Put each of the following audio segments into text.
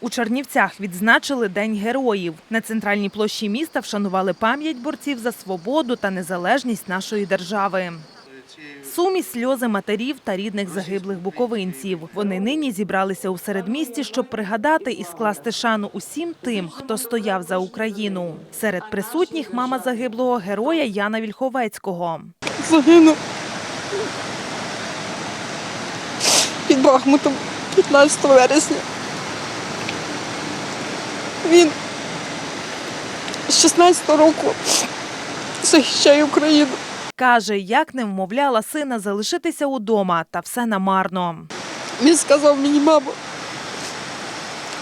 У Чернівцях відзначили День героїв. На центральній площі міста вшанували пам'ять борців за свободу та незалежність нашої держави. Сумість сльози матерів та рідних загиблих буковинців. Вони нині зібралися у середмісті, щоб пригадати і скласти шану усім тим, хто стояв за Україну. Серед присутніх мама загиблого героя Яна Вільховецького. загинув під Бахмутом 15 вересня. Він з 16 року захищає Україну. Каже, як не вмовляла сина залишитися удома, та все намарно. Він сказав мені, мамо,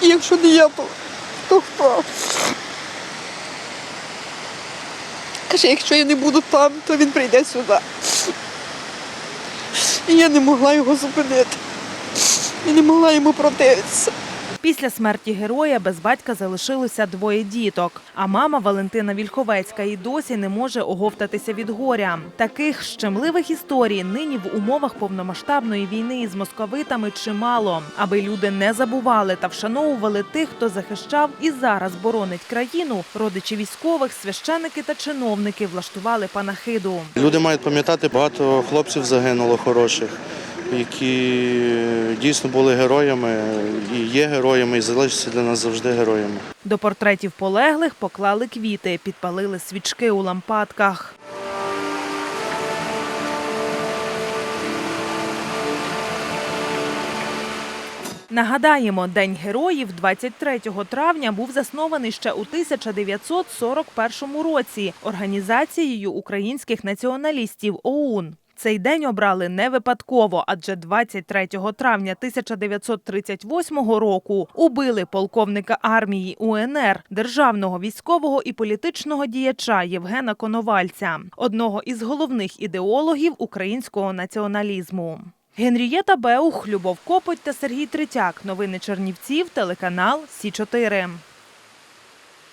якщо не я, то, то хто? Каже, якщо я не буду там, то він прийде сюди. І я не могла його зупинити. І не могла йому противитися. Після смерті героя без батька залишилося двоє діток. А мама Валентина Вільховецька і досі не може оговтатися від горя. Таких щемливих історій нині в умовах повномасштабної війни із московитами чимало, аби люди не забували та вшановували тих, хто захищав і зараз боронить країну. Родичі військових, священики та чиновники влаштували панахиду. Люди мають пам'ятати, багато хлопців загинуло хороших, які дійсно були героями і є героями, і залишаться для нас завжди героями. До портретів полеглих поклали квіти, підпалили свічки у лампадках. Нагадаємо, День героїв 23 травня був заснований ще у 1941 році організацією українських націоналістів ОУН. Цей день обрали не випадково, адже 23 травня 1938 року убили полковника армії УНР, державного військового і політичного діяча Євгена Коновальця, одного із головних ідеологів українського націоналізму. Генрієта Беух, Любов Копоть та Сергій Третяк. Новини Чернівців, телеканал Сі 4